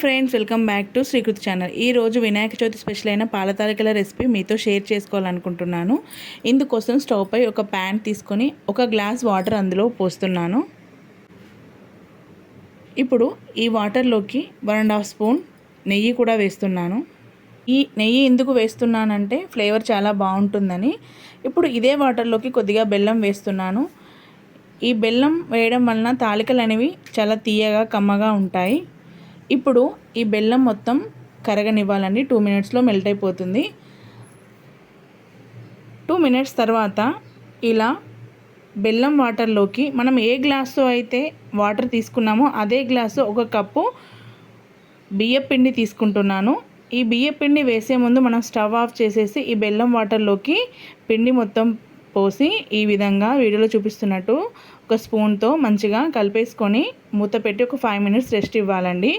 Friends welcome back to Srikriti channel ఈరోజు Vinayaka Chavithi special అయిన పాల తాలికల రెసిపీ మీతో షేర్ చేసుకోవాలనుకుంటున్నాను. ఇందుకోసం స్టవ్ పై ఒక ప్యాన్ తీసుకొని ఒక గ్లాస్ వాటర్ అందులో పోస్తున్నాను. ఇప్పుడు ఈ వాటర్లోకి వన్ అండ్ హాఫ్ స్పూన్ నెయ్యి కూడా వేస్తున్నాను. ఈ నెయ్యి ఎందుకు వేస్తున్నానంటే ఫ్లేవర్ చాలా బాగుంటుందని. ఇప్పుడు ఇదే వాటర్లోకి కొద్దిగా బెల్లం వేస్తున్నాను. ఈ బెల్లం వేయడం వలన తాలికలు అనేవి చాలా తీయగా కమ్మగా ఉంటాయి. ఇప్పుడు ఈ బెల్లం మొత్తం కరగనివ్వాలండి. టూ మినిట్స్లో మెల్ట్ అయిపోతుంది. టూ మినిట్స్ తర్వాత ఇలా బెల్లం వాటర్లోకి మనం ఏ గ్లాసు అయితే వాటర్ తీసుకున్నామో అదే గ్లాసు ఒక కప్పు బియ్య పిండి తీసుకుంటున్నాను. ఈ బియ్య పిండి వేసే ముందు మనం స్టవ్ ఆఫ్ చేసేసి ఈ బెల్లం వాటర్లోకి పిండి మొత్తం పోసి ఈ విధంగా వీడియోలో చూపిస్తున్నట్టు ఒక స్పూన్తో మంచిగా కలిపేసుకొని మూత పెట్టి ఒక ఫైవ్ మినిట్స్ రెస్ట్ ఇవ్వాలండి.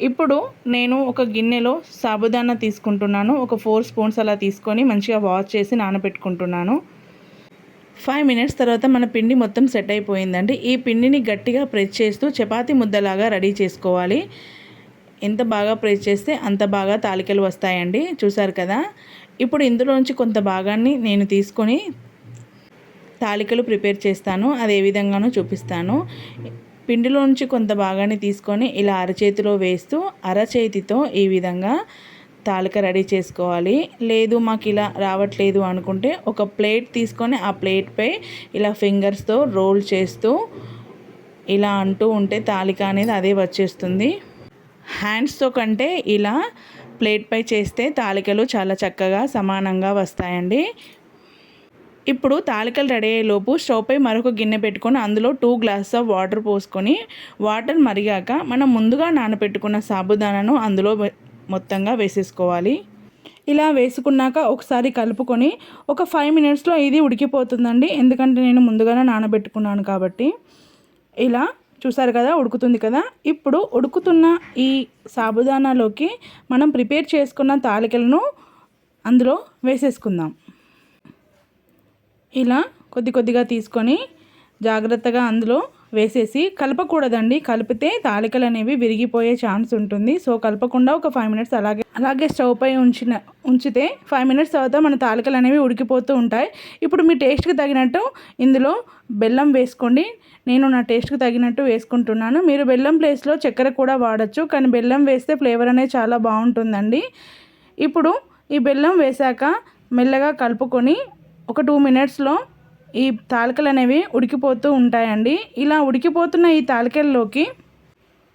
ఇప్పుడు నేను ఒక గిన్నెలో సాబుదానా తీసుకుంటున్నాను. ఒక ఫోర్ స్పూన్స్ అలా తీసుకొని మంచిగా వాష్ చేసి నానబెట్టుకుంటున్నాను. ఫైవ్ మినిట్స్ తర్వాత మన పిండి మొత్తం సెట్ అయిపోయిందండి. ఈ పిండిని గట్టిగా ప్రెస్ చేస్తూ చపాతి ముద్దలాగా రెడీ చేసుకోవాలి. ఎంత బాగా ప్రెస్ చేస్తే అంత బాగా తాలికలు వస్తాయండి. చూసారు కదా? ఇప్పుడు ఇందులోంచి కొంత భాగాన్ని నేను తీసుకొని తాలికలు ప్రిపేర్ చేస్తాను అది ఏ విధంగానో చూపిస్తాను. పిండిలో నుంచి కొంత భాగాన్ని తీసుకొని ఇలా అరచేతిలో వేస్తూ అరచేతితో ఈ విధంగా తాలిక రెడీ చేసుకోవాలి. లేదు మాకు ఇలా రావట్లేదు అనుకుంటే ఒక ప్లేట్ తీసుకొని ఆ ప్లేట్పై ఇలా ఫింగర్స్తో రోల్ చేస్తూ ఇలా అంటూ ఉంటే తాలిక అనేది అదే వచ్చేస్తుంది. హ్యాండ్స్తో కంటే ఇలా ప్లేట్పై చేస్తే తాలికలు చాలా చక్కగా సమానంగా వస్తాయండి. ఇప్పుడు తాలికలు రెడీ అయ్యేలోపు స్టవ్ పై మరొక గిన్నె పెట్టుకొని అందులో టూ గ్లాస్ ఆఫ్ వాటర్ పోసుకొని వాటర్ మరిగాక మనం ముందుగా నానబెట్టుకున్న సాబుదానాను అందులో మొత్తంగా వేసేసుకోవాలి. ఇలా వేసుకున్నాక ఒకసారి కలుపుకొని ఒక ఫైవ్ మినిట్స్లో ఇది ఉడికిపోతుందండి. ఎందుకంటే నేను ముందుగానే నానబెట్టుకున్నాను కాబట్టి. ఇలా చూసారు కదా ఉడుకుతుంది కదా? ఇప్పుడు ఉడుకుతున్న ఈ సాబుదానాలోకి మనం ప్రిపేర్ చేసుకున్న తాలికలను అందులో వేసేసుకుందాం. ఇలా కొద్ది కొద్దిగా తీసుకొని జాగ్రత్తగా అందులో వేసేసి కలపకూడదండి. కలిపితే తాలికలు అనేవి విరిగిపోయే ఛాన్స్ ఉంటుంది. సో కలపకుండా ఒక ఫైవ్ మినిట్స్ అలాగే అలాగే స్టవ్ పై ఉంచిన ఉంచితే ఫైవ్ మినిట్స్ తర్వాత మన తాలికలు అనేవి ఉడికిపోతూ ఉంటాయి. ఇప్పుడు మీ టేస్ట్కి తగినట్టు ఇందులో బెల్లం వేసుకోండి. నేను నా టేస్ట్కి తగినట్టు వేసుకుంటున్నాను. మీరు బెల్లం ప్లేస్లో చక్కెర కూడా వాడచ్చు కానీ బెల్లం వేస్తే ఫ్లేవర్ అనేది చాలా బాగుంటుందండి. ఇప్పుడు ఈ బెల్లం వేశాక మెల్లగా కలుపుకొని ఒక టూ మినిట్స్లో ఈ తాలికలు అనేవి ఉడికిపోతూ ఉంటాయండి. ఇలా ఉడికిపోతున్న ఈ తాలికల్లోకి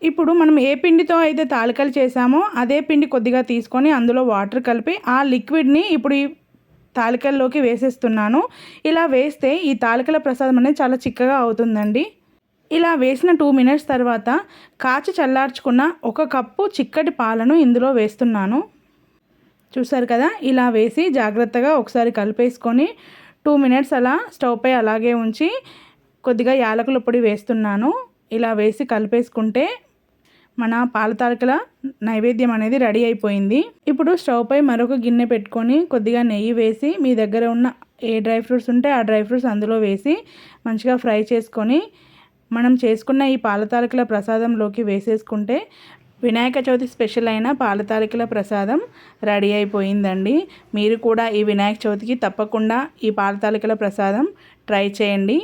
ఇప్పుడు మనం ఏ పిండితో అయితే తాలికలు చేసామో అదే పిండి కొద్దిగా తీసుకొని అందులో వాటర్ కలిపి ఆ లిక్విడ్ని ఇప్పుడు ఈ తాలికల్లోకి వేసేస్తున్నాను. ఇలా వేస్తే ఈ తాలికల ప్రసాదం అనేది చాలా చిక్కగా అవుతుందండి. ఇలా వేసిన టూ మినిట్స్ తర్వాత కాచి చల్లార్చుకున్న ఒక కప్పు చిక్కటి పాలను ఇందులో వేస్తున్నాను. చూసారు కదా? ఇలా వేసి జాగ్రత్తగా ఒకసారి కలిపేసుకొని టూ మినిట్స్ అలా స్టవ్ పై అలాగే ఉంచి కొద్దిగా యాలకుల పొడి వేస్తున్నాను. ఇలా వేసి కలిపేసుకుంటే మన పాల నైవేద్యం అనేది రెడీ అయిపోయింది. ఇప్పుడు స్టవ్పై మరొక గిన్నె పెట్టుకొని కొద్దిగా నెయ్యి వేసి మీ దగ్గర ఉన్న ఏ డ్రై ఫ్రూట్స్ ఉంటే ఆ డ్రై ఫ్రూట్స్ అందులో వేసి మంచిగా ఫ్రై చేసుకొని మనం చేసుకున్న ఈ పాల ప్రసాదంలోకి వేసేసుకుంటే వినాయక చవితి స్పెషల్ అయిన పాలతాలికల ప్రసాదం రెడీ అయిపోయిందండి. మీరు కూడా ఈ వినాయక చవితికి తప్పకుండా ఈ పాలతాలికల ప్రసాదం ట్రై చేయండి.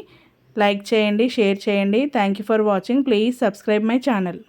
లైక్ చేయండి షేర్ చేయండి. Thank you for watching please subscribe my channel